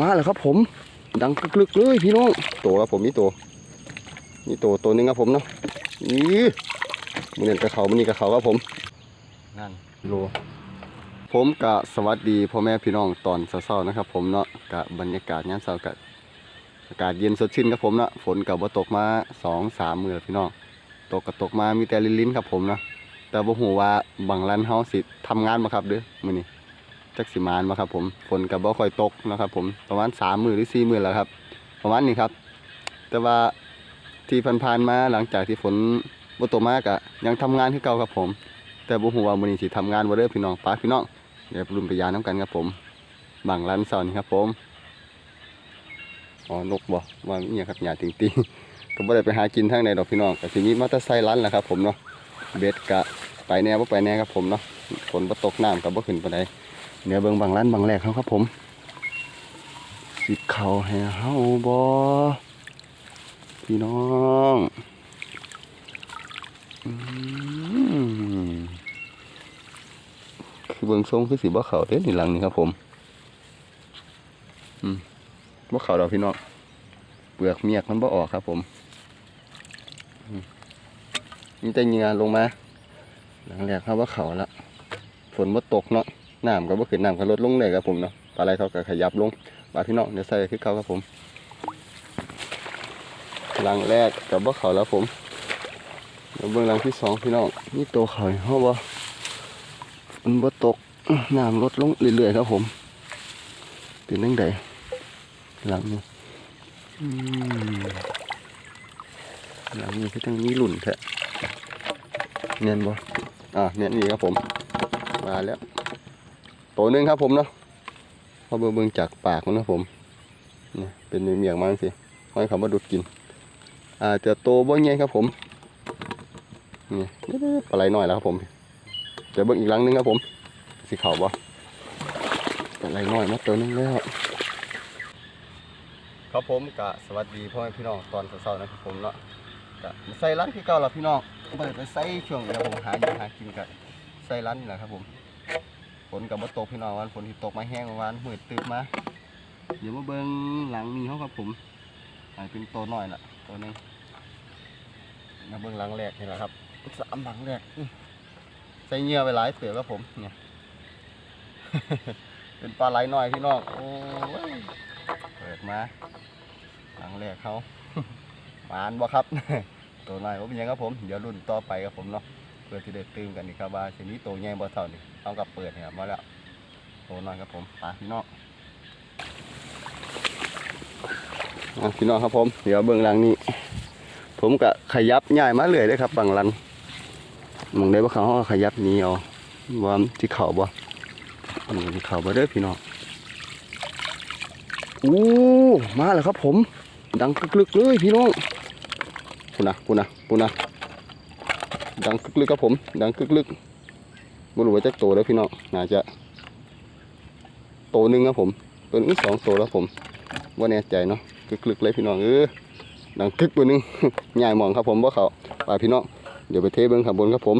มาแล้วครับผม ดังกึกๆเลยพี่น้องตัวครับผมนี่ตัวนี่ตัวตัวหนึงครับผมเนาะนี่มันเห็นกระเขามันนี่กระเขาครับผมนั่นโลผมกะสวัสดีพ่อแม่พี่น้องตอนเช้าๆนะครับ ผมเนาะกะบรรยากาศยามเช้ากะอากาศเย็นสดชื่นครับผมเนาะฝนกับว่าตกมาสองสามมื้อแล้วพี่น้องตกกับตกมามีแต่ลิ้นๆครับผมเนาะแต่บ่ฮู้ว่าบางร้านเฮาสิทำงานบ่ครับเด้อมื้อนี้ จักสิมานมาครับผมฝนกับบ่ค่อยตกนะครับ ผมประมาณสามมือหรือสี่มือแล้วครับ ประมาณนี้ครับ แต่ว่าที่ผ่านๆมาหลังจากที่ฝนบ่ตกมากอะยังทำงานคือเก่าครับผม แต่บ่ฮู้ว่ามื้อนี้สิทำงานบ่เด้อพี่น้องป้ากพี่น้องเดี๋ยวรุ่นไปยาน้ำกันครับผมบางร้านสาร์นี่ครับผมอ๋อนกบ่ว่ามีหยังครับหญ้าติงๆก็บ่ได้ไปหากินทางใดดอกพี่น้องก็สิมีมอเตอร์ไซค์ร้านแหละครับ ผมเนาะเบ็ดกะไปแน่บ่ไปแน่ครับผมเนาะ ฝนบ่ตกน้ำก็บ่ขึ้นปานใดเดี๋ยวเบิงบางร้านบางแรกเขาครับผมสิเขาให้เฮาบ่พี่น้องคือเบิงทรงคือสิบ่เขาเด้นี่หลังนี่ครับผมบ่เขาดอกพี่น้องเปลือกเมียกมันบ่ออกครับผมอืมมีแต่เงือลงมา หลังแรกเขาว่าเขาละ ฝนบ่ตกเนาะน้ำก็บ่ขึ้นน้ำก็ลดลงเลยครับผมเนาะปลาไหลเขาก็ขยับลงปลาพี่น้องเดี๋ยวใส่คือเขาครับผมลังแรกกับบ่เขาแล้วผมเดี๋ยวเบิ่งลังที่สองพี่น้องนี่โตวเขาให้เฮาบ่มันบ่ตกน้ำลดลงเรื่อยๆครับผมเป็นจังไดหลังนี้หลังนี้คือจังมีหลุ่นแท้เนียนบ่อ่าเนียนนี่ครับผม มาแล้วตัวหนึงครับผมเนาะพอเบิ่งเบิ่งจากปากมันนะผมเนี่ยเป็นเมียงๆมาสิให้เขามาดูดกิน อาจจะโตบ่ใหญ่ครับผมนี่ปลาไหลน้อยแล้วครับผมเดี๋ยวเบิ่งอีกลังหนึงครับผมสิเข่าบ่ปลาไหลน้อยมาตัวหนึงแล้วครับผมกะสวัสดีพ่อแม่พี่น้องตอนเช้าๆนะครับผมเนาะกะใส่ร้านที่เก่าแล้วพี่น้องบ่ได้ไปใส่ช่วงนี้ครับผมหาอยู่หากินกะใส่ร้านนี่แหละครับผม ฝนกับบ่ตกพี่น้องวันฝนที่ตกมาแห้งวันมืดตึกมาเดี๋ยวมาเบิ่งหลังนี้เขาครับผมอาจเป็นตัวหน้อยละตัวนึงมาเบิ่งหลังแรกนี่แหละครับสามหลังแรกใส่เหงื่อไปหลายเตือครับผมเนี่ยเป็นปลาไหลหน้อยพี่น้องโอ้ยเปิดมาหลังแรกเขาหวานบ่ครับ ตัวหน้อยว่าเป็นยังครับผม เดี๋ยวรุ่นต่อไปครับผมเนาะ เพื่อที่ได้ตื่มกันนี่ครับว่าชนิดตัวใหญ่บ่เท่านี่เอากับเปิดเนี่ยมาแล้วโตน่อยครับผมปลาพี่น้องพี่น้องครับผม เดี๋ยวเบื้องหลังนี้ ผมก็ขยับย่ายมาเลยเลยครับบางรันมองได้ว่าเขาขยับนี้เอาว่ามันที่เขาบ่อันนี้ที่เขาบ่เด้อพี่น้องอู้มาแล้วครับผม ดังกึกๆเลยพี่น้องปูนะปูนะปูนะ ดังกึกๆครับผม ดังกึกๆบ่รู้ว่าจะโตแล้วพี่น้องน่าจะ โตหนึ่งครับผมตัวนี้สองโตแล้วผมว่าแน่ใจเนาะกึกๆเลยพี่น้องเออดังกึกตัวหนึงใหญ่หมองครับผมว่าเขาไปพี่น้องเดี๋ยวไปเทเบิ้งข้างบนครับผม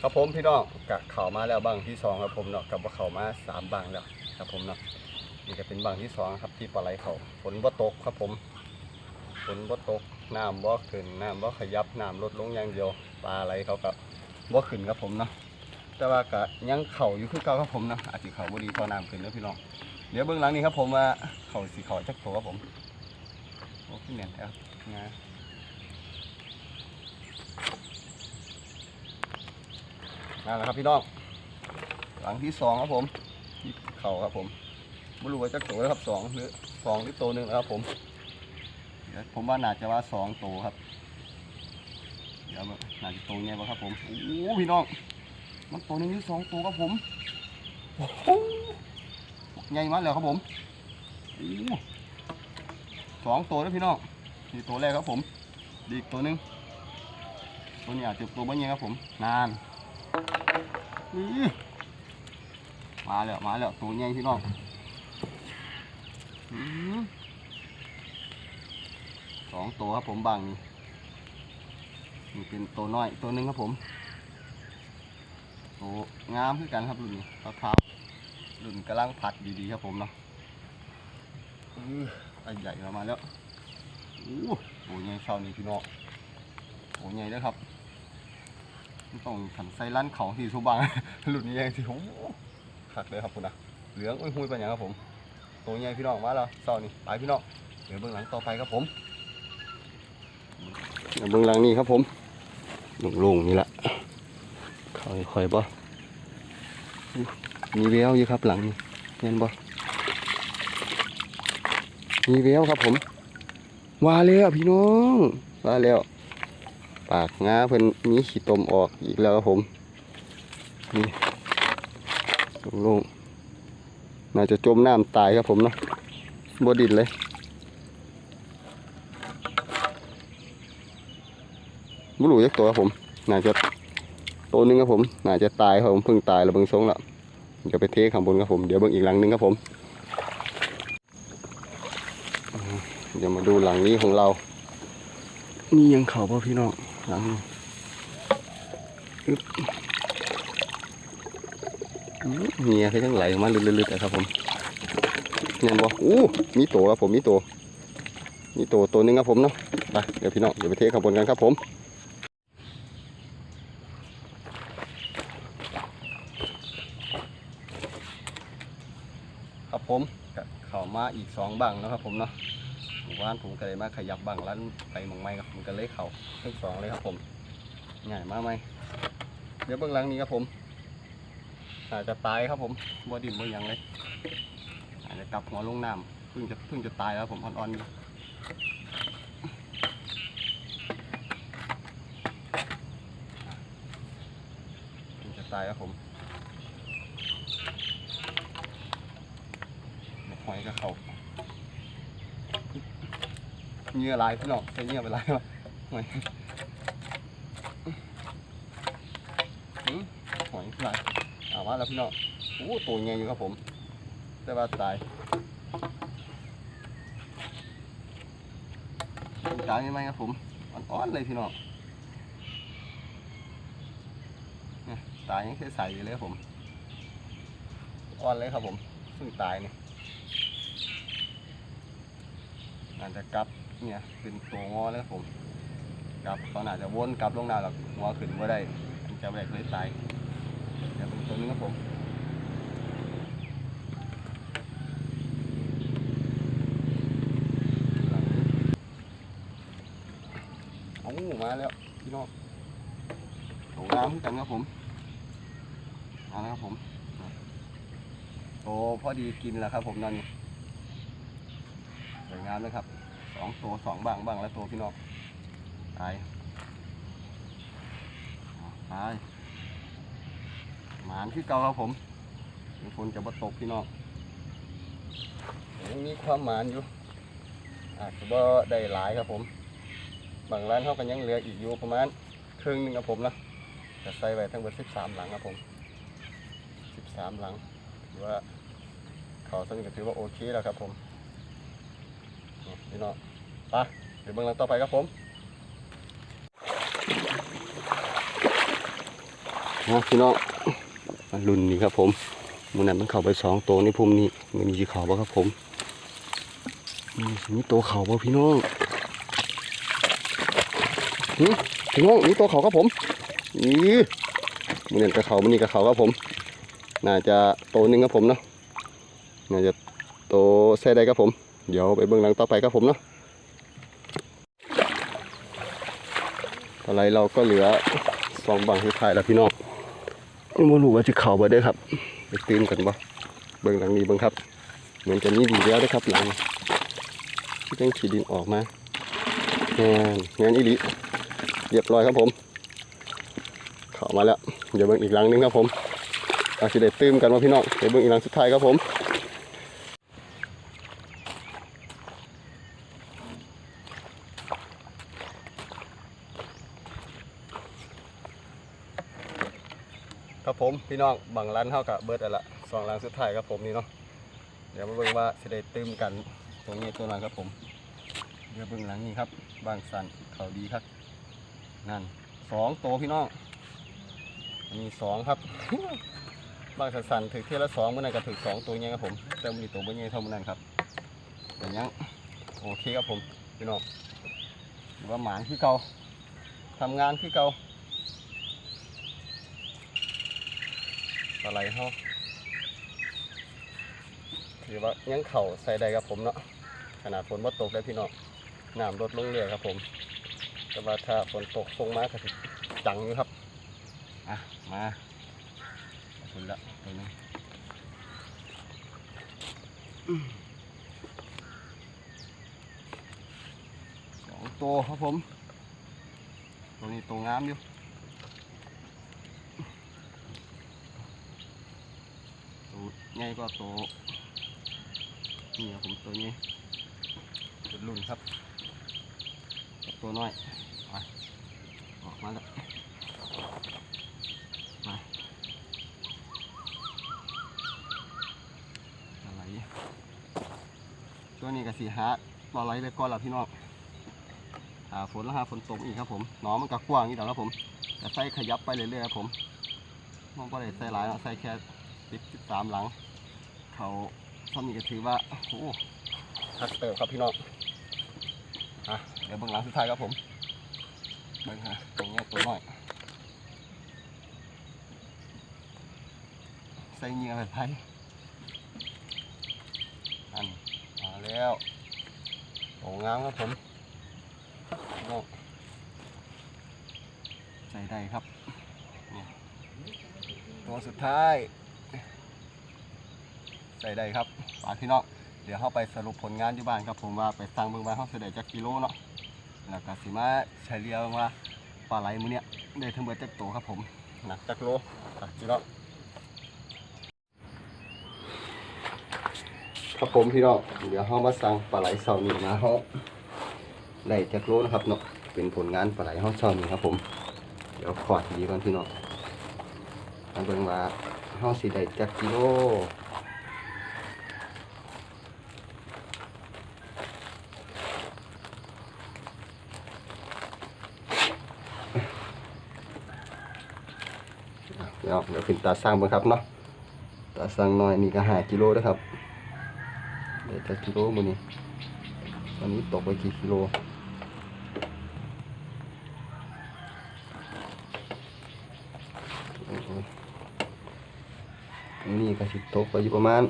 ครับผมพี่น้องกับเข่ามาแล้วบางที่สองครับผมเนาะกับว่าเข่ามาสามบางแล้วครับผมเนาะนี่ก็เป็นบางที่สองครับที่ปลาไหลเขาฝนบ่าตกครับผม ฝนบ่ตกน้ำบ่ขึ้นน้ำบ่ขยับน้ำลดลงอย่างเดียวปลาอะไหลเขากับบ่ขึ้นครับผมเนาะแต่ว่าก็ยังเข่าอยู่คือเก่าครับผมเนาะอาจสิเข่าบ่ดีพอน้ำขึ้นเด้อพี่น้องเดี๋ยวเบื้องหลังนี้ครับผมว่าเข่าสิเข่าจักตัวครับผมโอ้ขึ้นเนียนครับงานั่นแหละครับพี่น้อง หลังที่สองครับผมที่เข่าครับผมไม่รู้ว่าจักตัวแล้วครับสองหรือสองหรือตัวหนึ่งนะครับผม ดี๋ยวผมว่าน่าจะว่าสองตัวครับ เดี๋ยวมันน่าจะโตไงบ้างครับผมโอ้พี่น้อง มันโตนึงหรือสองตัวครับผมโอ้โหใหญ่มากเลยครับผมอสองตัวแล้วพี่น้องนี่ตัวแรกครับผม ดีอีกตัวนึง ตัวนี้อาจจะตัวไม่ใหญ่ครับผม นานนี่มาแล้วมาแล้วตัวใหญ่พี่น้อง อืมสองตัวครับผมบางนี่นี่เป็นตัวน้อยตัวหนึ่งครับผมโตงามคือกันครับรุ่นนี้เท้ารุ่นกำลังผัดดีๆครับผมเนาะอื้อไอใหญ่เรามาแล้วโอ้โหใหญ่เช้านี้พี่น้องโหใหญ่เด้อครับต้องขันใส่ร้านเขาที่สุบางรุ่นนี้ยังสิโอ้โหขัดเลยครับคุณนะเหลืองอุ้ยหุยไปอย่างครับผมตัวใหญ่พี่น้องมาแล้วเช้านี้ไปพี่น้องเดี๋ยวเบื้องหลังต่อไปครับผม เบื้องหลังนี่ครับผมโล่งๆนี่แหละค่อยๆบ่มีแววอยู่ครับหลังนี่เห็นบ่มีแววครับผมว่าแล้วพี่น้องว่าแล้ว ปากงาเพิ่นมีขี้ตมออกอีกแล้วครับผมนี่โล่งๆน่าจะจมน้ำตายครับผมเนาะบ่ดินเลย บ่รู้จักตัวครับผมน่าจะตัวนึงครับผมน่าจะตายครับผมเพิ่งตายแล้วเบิ่งทรงแล้วเดี๋ยวไปเทข้างบนครับผมเดี๋ยวเบิ่งอีกหลังนึงครับผมเดี๋ยวมาดูหลังนี้ของเรานี่ยังเขาป่ะพี่น้องหลังนี้เมียเขายังไหลมาลึดๆอะครับผมเห็นบ่อู้มีตัวครับผมมีตัวมีตัวตัวนึงครับผมเนาะไปเดี๋ยวพี่น้องเดี๋ยวไปเทข้างบนกันครับผม ครับผมก็เข้ามา อีกสองบังแล้วครับ ผมเนาะหมู่บ้านผมก็เลยมาขยับบังแล้วไปมองไม้ครับผมก็เลยเข่าทั้งสองเลยครับผมง่ายมากไหมเดี๋ยวเบื้องหลังนี้ครับผมอาจจะตายครับผมบ่ดินบ่ยังเลยอาจจะกลับหัวลงน้ำเพิ่งจะเพิ่งจะตายแล้วผมอ่อนๆอยู่เพิ่งจะตายแล้วผม หอยกับเขา เหงื่อลายพี่น้องใช้เหงื่อไปลายวะหอยหอยลายเอามาแล้วพี่น้องโอ้ตัวใหญ่อยู่ครับผม แต่ว่าตายตายไหมครับผมอ่อนๆเลยพี่น้องตายยังใสๆอยู่เลยครับผมอ่อนเลยครับผมเพิ่งตายนี่อาจจะกลับ เนี่ยเป็นตัวงอแล้วครับผมกลับตอนอาจจะวนกลับลงนาหรอกหัวขึ้นไม่ได้มันจะแบกเลยตายเดี๋ยวเป็นตัวนึงครับผมเอามาแล้วพี่น้องโตน้ำเหมือนกันครับผมเอาละครับผมโตพอดีกินแล้วครับผมนั่นนี่สวยงามเลยครับ สองตัวสองบางบางแล้วตัวพี่น้องตายตายหมานคือเก่าครับผมถึงฝนจะมาตกพี่น้องยังมีความหมานอยู่อาจจะว่าได้หลายครับผม บางร้านเขากันยังเหลืออีกอยู่ประมาณครึ่งหนึงครับผมนะจะใส่ไว้ทั้งหมดสิบสามหลังครับผมสิบสามหลังถือว่าเขาสนิทก็ถือว่าโอเคแล้วครับผม นี่พี่น้องไปเดี๋ยวเบื้องหลังต่อไปครับผมนะพี่น้องมันรุ่นนี้ครับผมมันนั้นมันเข้าไปสองตัวในพุ่มนี้มันมีเขาบ่ครับผมนี่มีตัวเขาบ่พี่น้องหึพี่น้องมีตัวเขาครับผมนี่มันนั้นกับเขามันนี่กับเขาครับผม น่าจะโตวหนึงครับผมเนาะน่าจะโตแซ่ได้ครับผม เดี๋ยวไปเบื้องหลังต่อไปครับผมเนาะอะไรเราก็เหลือสองบังที่ถ่ายแล้วพี่น้องยังไม่รู้ว่าจะเข่าบ่ได้ครับไปตื่นกันบ่เบื้องหลังนี้เบื้องครับ เหมือนจะมีดีแล้วนะครับหลังที่ยังขีดินออกมางานงานอีหลีเรียบร้อยครับผม เข้ามาแล้ว เดี๋ยวเบื้องอีกหลังนึงครับผมอาสิได้ตื่มกันว่าพี่น้องเดี๋ยวเบื้องอีกหลังสุดท้ายครับผม ครับผม พี่น้องบางร้านเท่ากับเบิร์ดแล้วละสองร้านสุดท้ายครับผมนี่เนาะเดี๋ยวมาเบิ่งว่าสิได้ตืมกันตรงนี้ตัวนั้นครับผมเดี๋ยวเบิ่งหลังนี้ครับบางสันเขาดีครับนั่นสองตัวพี่น้องอันนี้สองครับ บางสันๆถึงเที่ยวละสองเมื่อนั้นก็ถึงสองตัวเงี้ยครับผมแต่มันมีตัวเมันเงี้ยเท่านั้นครับแต่ยังโอเคครับผมพี่น้องถือว่าหมานคือเก่าทำงานคือเก่า อะไรเฮาถือว่ายังเข่าใส่ได้ครับผมเนาะขนาดฝนว่าตกได้พี่น้องน้ำลดลงเรื่อยครับ ผม แต่ว่าถ้าฝนตกคงมาก็สิจังอยู่ครับอะมาคุณละตรงนี้สองตัวครับผม ตัวนี้ตัวงามอยู่ ตัวใหญ่ก็ตัวนี่ครับผมตัวนี้เป็นรุ่นครับกับตัวน้อยมาออกมาแล้วอะไรช่วงนี้ก็สีหาปลาไหลไปก่อนละพี่น้องหาฝนแล้วหาฝนตกอีกครับผมหน้องมันก็กว้างนี่เดี๋ยวครับผมแต่ใส่ขยับไปเรื่อยๆครับผมมองก็ได้ใส่หลายเนาะใส่แค่สิบสิบสามหลัง เขาท่านี้ก็ถือว่าโอ้โหทักเติบครับพี่น้องอะเดี๋ยวเบื้องหลังสุดท้ายครับผมเบื้องฮะตรงนี้ตัวน้อยใส่เงื่อแบบไผ่อันมาแล้วโอ้งามครับผมโอ้ใส่ได้ครับตัวสุดท้าย ใส่ได้ครับฝากพี่น้องเดี๋ยวเข้าไปสรุปผลงานอยู่บ้านครับผมว่าไปสั่งเบิ่งว่าเขาจะได้จักกิโลเนาะแล้วก็สิมาเฉลี่ยว่าปลาไหลมือเนี้ยได้ทั้งเบิดจักตัวครับผมหนักจักโลอะพี่น้องครับผมพี่น้องเดี๋ยวเรามาสั่งปลาไหลเสานี่นะเขาได้จักโลนะครับเนาะเป็นผลงานปลาไหลเขาเสานี่ครับผมเดี๋ยวขอดดีก่อนพี่น้องมาเบิ่งว่าเขาสิได้จักกิโล เดี๋ยวเดี๋ยวขึ้นตาสร้างเบิ่งครับเนาะตาสร้างน้อยนี่ก็หากิโลนะครับเดี๋ยวจะกิโลมือนี้วันนี้ตกไปกี่กิโลนนี้ก็สิตกไปอยู่ประมาณ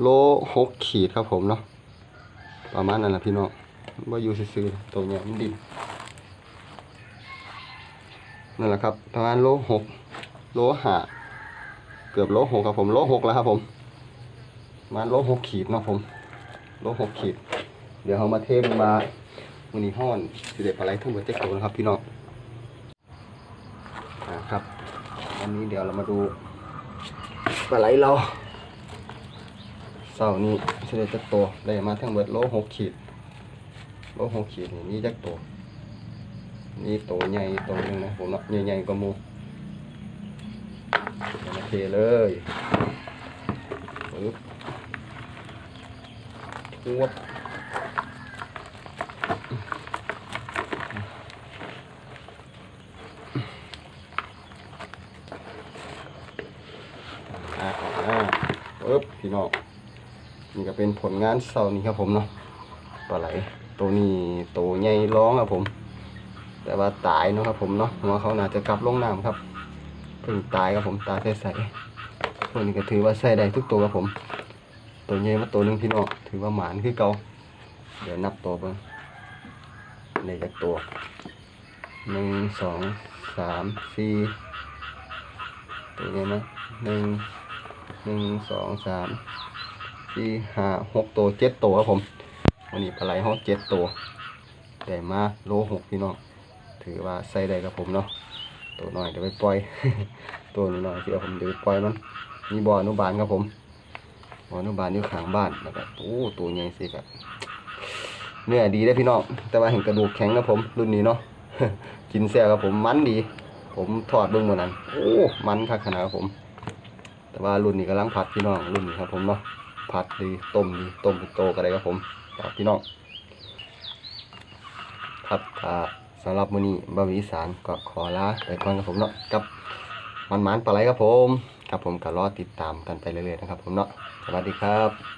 โลหกขีดครับผมเนาะประมาณนั้นแหละพี่น้องว่าอยู่ซื่อๆตัวเนี้ยมันดิน นั่นแหละครับประมาณโลหกโลห้าเกือบโลหกครับผมโลหกแล้วครับผมมาโลหกขีดเนาะผมโลหกขีด เดี๋ยวเขามาเทมมาวันนี้ห้อนสิเด็ดปลาไหลทั้งหมดเจ็ดตัวนะครับพี่น้องอ่าครับวันนี้เดี๋ยวเรามาดูปลาไหลเราเสานี้สิเด็ดจักตัวได้มาทั้งหมดโลหกขีดโลหกขีดนี่มีจักโต นี่ตัวใหญ่ตัวหนึงนะผมเนาะใหญ่ๆกว่ามูเดี๋ยวมาเทเลยปึ๊บควบอ่าอ่าปึ๊บพี่น้องนี่ก็เป็นผลงานเสาร์นี้ครับผมเนาะปลาไหลตัวนี้ตัวใหญ่ร้องครับผม แต่ว่าตายเนาะครับผมเนาะหัวเขาน่าจะกลับลงน้ำครับเพิ่งตายครับผมตายใส่ๆตัวนี้ก็ถือว่าใส่ได้ทุกตัวครับผม ตัวใหญ่มาตัวหนึงพี่น้องถือว่าหมานคือเกาเดี๋ยวนับตัวบิ่งในจากตัวหนึ่งสองสามสี่ตัวใหญ่ไหมหนึ่งหนึ่งสองสามสี่ห้าหกตัวเจ็ดตัวครับผมวันนี้ปลาไหลห้องเจ็ดตัวแต่มาโลหกพี่น้อง ถือว่าใส่ได้ครับผมเนาะตัวหน้อยเดี๋ยวไปปล่อย ตัวหน้อยที่เอาผมเดี๋ยวไปปล่อยมันมีบ่อนุบาลครับผมหมอนุบาลอยู่ข้างบ้านแล้วก็โอ้ตัวใหญ่สิครับเนื้อดีได้พี่น้องแต่ว่าเห็นกระดูกแข็งนะผมรุ่นนี้เนาะกินแซ่บครับผมมันดี ผมทอดเบื้อนั้นโอ้มันคักขนาดครับผม แต่ว่ารุ่นนี้กำลังผัดพี่น้องรุ่นนี้ครับผมเนาะผัดดีต้มดีต้มเป็นโตก็ได้ครับผมฝากพี่น้องครับอ่าำหรับมื้อนี้บะหมี่สารก็ขอลาไปก่อนครับผมเนาะกับมันมันปลาไหลครับผม ครับผมก็รอติดตามกันไปเรื่อยๆนะครับผมเนาะสวัสดีครับ